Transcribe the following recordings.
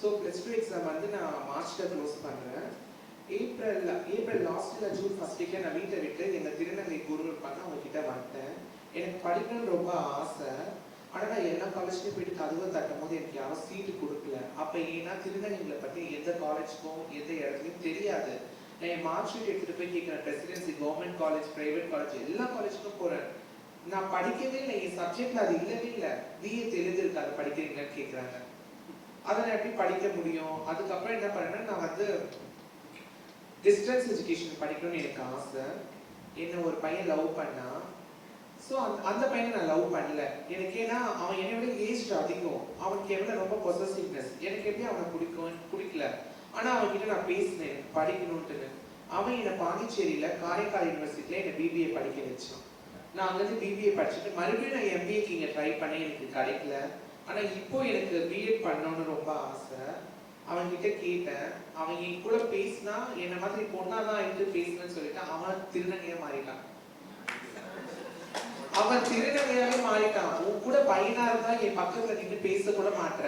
So plus two exam வந்து நான் மார்ச்சில் க்ளோஸ் பண்ணுறேன் ஏப்ரல் ஏப்ரல் லாஸ்ட்டில் ஜூன் ஃபர்ஸ்ட் வீக்கில் நான் வீட்டை விட்டு எங்கள் திருநங்கை குரு இருப்பாங்க அவங்கக்கிட்ட வந்துட்டேன். எனக்கு படிக்கணும்னு ரொம்ப ஆசை. ஆனால் நான் எல்லா காலேஜ்லையும் போயிட்டு கதவை தட்டும் போது எனக்கு யாரும் சீட்டு கொடுக்கல. அப்போ ஏன்னா திருநங்கைகளை பற்றி எந்த காலேஜ்க்கும் எந்த இடத்துலையும் தெரியாது. நான் என் மார்க் ஷீட் எடுத்துகிட்டு போய் கேட்குறேன் Presidency government college private college எல்லா காலேஜுக்கும் போகிறேன் நான் படிக்கவே இல்லை. என் சப்ஜெக்ட்டில் அது இல்லவே இல்லை. பிஏ தெரிஞ்சிருக்கு அதை படிக்கிறீங்களான்னு கேட்குறாங்க அதை நான் எப்படி படிக்க முடியும்? அதுக்கப்புறம் என்ன பண்ணேன்னா நான் வந்து டிஸ்டன்ஸ் எஜுகேஷன் படிக்கணும்னு எனக்கு ஆசை. என்ன ஒரு பையன் லவ் பண்ணா. ஸோ அந்த அந்த பையனை நான் லவ் பண்ணல. எனக்கு ஏன்னா அவன் என்னை விட ஏஜ் அதிகம். அவனுக்கு எவ்வளோ ரொம்ப பொசசிவ்னஸ் எனக்கு எப்படி அவனை பிடிக்கும்? பிடிக்கல. ஆனால் அவன்கிட்ட நான் பேசினேன் படிக்கணும்ட்டுன்னு. அவன் என்னை பாண்டிச்சேரியில் காரைக்கால் யூனிவர்சிட்டியில் என்னை பிபிஏ படிக்க வச்சான். நான் அங்கேருந்து பிபிஏ படிச்சுட்டு மறுபடியும் நான் எம்பிஏக்கு இங்கே ட்ரை பண்ணேன் எனக்கு கிடைக்கல. ஆனால் இப்போ எனக்கு பிஎட் பண்ணணும்னு ரொம்ப ஆசை. அவன்கிட்ட கேட்டேன். அவன் என் கூட பேசினா என்ன மாதிரி பொண்ணா தான் இருந்து பேசுனேன்னு சொல்லிட்டு அவன் திருநங்கையா மாறிட்டான். அவன் திருநங்கையாவே மாறிட்டான். உன் கூட பையனா இருந்தா என் பக்கத்துல நின்று பேச கூட மாட்ற.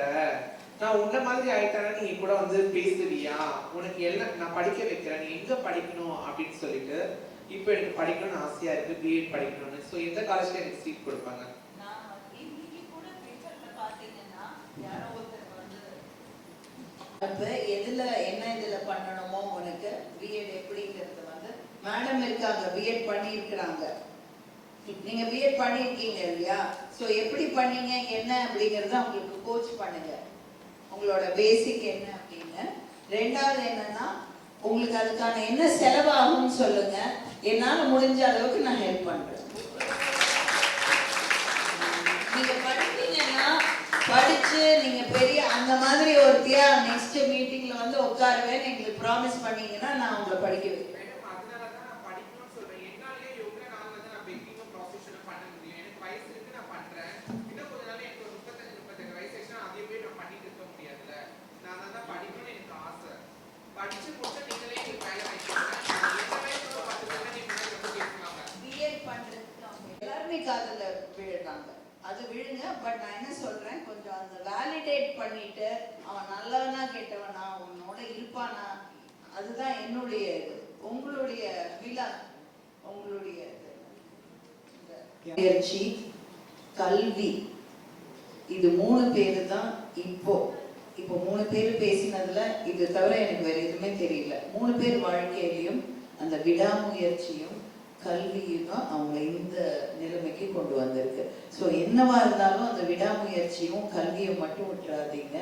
நான் உன்ன மாதிரி ஆயிட்டானா நீ கூட வந்து பேசுவியா? உனக்கு எல்லாம் நான் படிக்க வைக்கிறேன். நீ எங்க படிக்கணும் அப்படின்னு சொல்லிட்டு இப்போ எனக்கு படிக்கணும்னு ஆசையா இருக்கு. பிஎட் படிக்கணும்னு. ஸோ எந்த காலேஜ்ல எனக்கு சீட் கொடுப்பாங்க? அப்போ எதில் என்ன இதில் பண்ணணுமோ உனக்கு பிஎட் எப்படிங்கிறது வந்து மேடம் இருக்காங்க பிஎட் பண்ணியிருக்கிறாங்க. நீங்க பிஎட் பண்ணியிருக்கீங்க இல்லையா? ஸோ எப்படி பண்ணீங்க என்ன அப்படிங்கிறத உங்களுக்கு கோச் பண்ணுங்க. உங்களோட பேசிக் என்ன அப்படின்னு. ரெண்டாவது என்னன்னா உங்களுக்கு அதுக்கான என்ன செலவாகும்னு சொல்லுங்க. என்னால் முடிஞ்ச அளவுக்கு நான் ஹெல்ப் பண்றேன். வாங்கிக்கோங்க. எந்த வயசுல பத்து பேர் நீங்க முன்னாடி வந்து பேசுவாங்க. பிஎட் பண்றதுக்கு அவங்க எல்லாருமே காதுல விழுறாங்க. அது விழுங்க பட் நான் என்ன சொல்றேன்? வேலிடேட் பண்ணிட்டு அவன் நல்லவனா கேட்டவனா உன்னோட இருப்பானா அதுதான் என்னுடைய இது. உங்களுடைய விழா உங்களுடைய முயற்சி கல்வி இது மூணு பேரு தான் இப்போ. இப்போ மூணு பேர் பேசினதுல இது தவிர எனக்கு வேற எதுவுமே தெரியல. மூணு பேர் வாழ்க்கையிலையும் அந்த விடாமுயற்சியும் கல்வியும் தான் அவங்க இந்த என்னவா இருந்தாலும் அந்த விடாமுயற்சியும் கல்வியும் மட்டும் விட்டுறாதீங்க.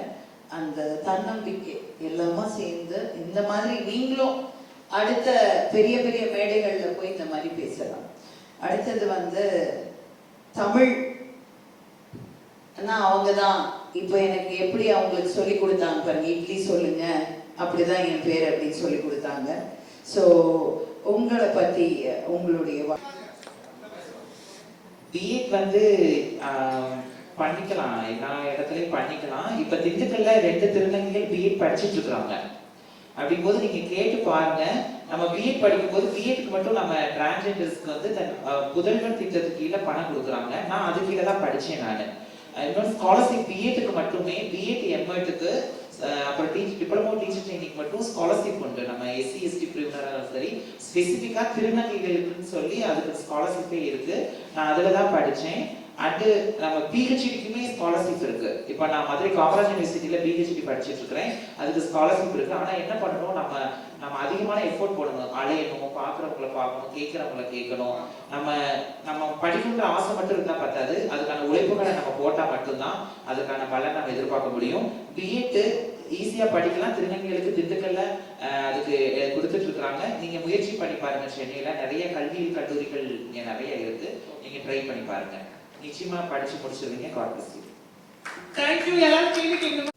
அந்த தன்னம்பிக்கை எல்லாமா சேர்ந்து இந்த மாதிரி நீங்களும் அடுத்த பெரிய பெரிய மேடைகள்ல போய் இந்த மாதிரி பேசலாம். அடுத்தது வந்து தமிழ். ஆனா அவங்க தான் இப்போ எனக்கு எப்படி அவங்களுக்கு சொல்லி கொடுத்தாங்க பாருங்க. இட்லி சொல்லுங்க. அப்படிதான் என் பேர் அப்படின்னு சொல்லி கொடுத்தாங்க. ஸோ உங்களை பத்தி உங்களுடைய வா- பிஎட் வந்து பண்ணிக்கலாம். எல்லா இடத்துலையும் பண்ணிக்கலாம். இப்ப திண்டுக்கல்ல ரெண்டு திருநங்கைகள் பிஎட் படிச்சிட்டு இருக்கிறாங்க அப்படிங்கும்போது நீங்க கேட்டு பாருங்க. நம்ம பிஎட் படிக்கும்போது பிஎட்க்கு மட்டும் நம்ம டிரான்ஸ்ஜெண்டர்ஸ்க்கு வந்து தன் ஆஹ், புதல்வன் திட்டத்துக்கு கீழே பணம் கொடுக்குறாங்க. நான் அது கீழே தான் படிச்சேன் நான். இன்னொரு ஸ்காலர்ஷிப் பிஎட்டுக்கு மட்டுமே பிஎட் எம்எட்டுக்கு அப்புறம் டீச்சர் டிப்ளமோ டீச்சர் ட்ரைனிங் மட்டும் ஸ்காலர்ஷிப் உண்டு. நம்ம எஸ்சி எஸ்டி பிரிவினர் ஸ்பெசிஃபிக்காக திருநங்கைகளுக்குன்னு சொல்லி அதுக்கு ஸ்காலர்ஷிப்பே இருக்கு. நான் அதில் தான் படித்தேன் அண்டு நம்ம பிஹெச்டிக்குமே ஸ்காலர்ஷிப் இருக்கு. இப்போ நான் மதுரை காமராஜ் யூனிவர்சிட்டியில் பிஹெச்டி படிச்சிட்டு இருக்கிறேன். அதுக்கு ஸ்காலர்ஷிப் இருக்கு. ஆனால் என்ன பண்ணணும்? நம்ம எஃபோர்ட் போடணும் அலையணும் பார்க்குறவங்கள பார்க்கணும் கேட்குறவங்கள கேட்கணும். நம்ம நம்ம படிக்கணுங்கிற ஆசை மட்டும் இருந்தால் பத்தாது. அதுக்கான உழைப்புகளை நம்ம போட்டால் மட்டும்தான் அதுக்கான பலன் நம்ம எதிர்பார்க்க முடியும். பிஎட்டு ஈஸியாக படிக்கலாம். திருநங்கைகளுக்கு திண்டுக்கல்ல அதுக்கு கொடுத்துட்டு இருக்காங்க நீங்கள் முயற்சி பண்ணி பாருங்க சென்னையில் நிறைய கல்வி கல்லூரிகள் இங்கே நிறைய இருக்கு. நீங்கள் ட்ரை பண்ணி பாருங்க. நிச்சயமா படிச்சு முடிச்சிருவீங்க கார்பஸ் தேங்க்யூ எல்லாரும்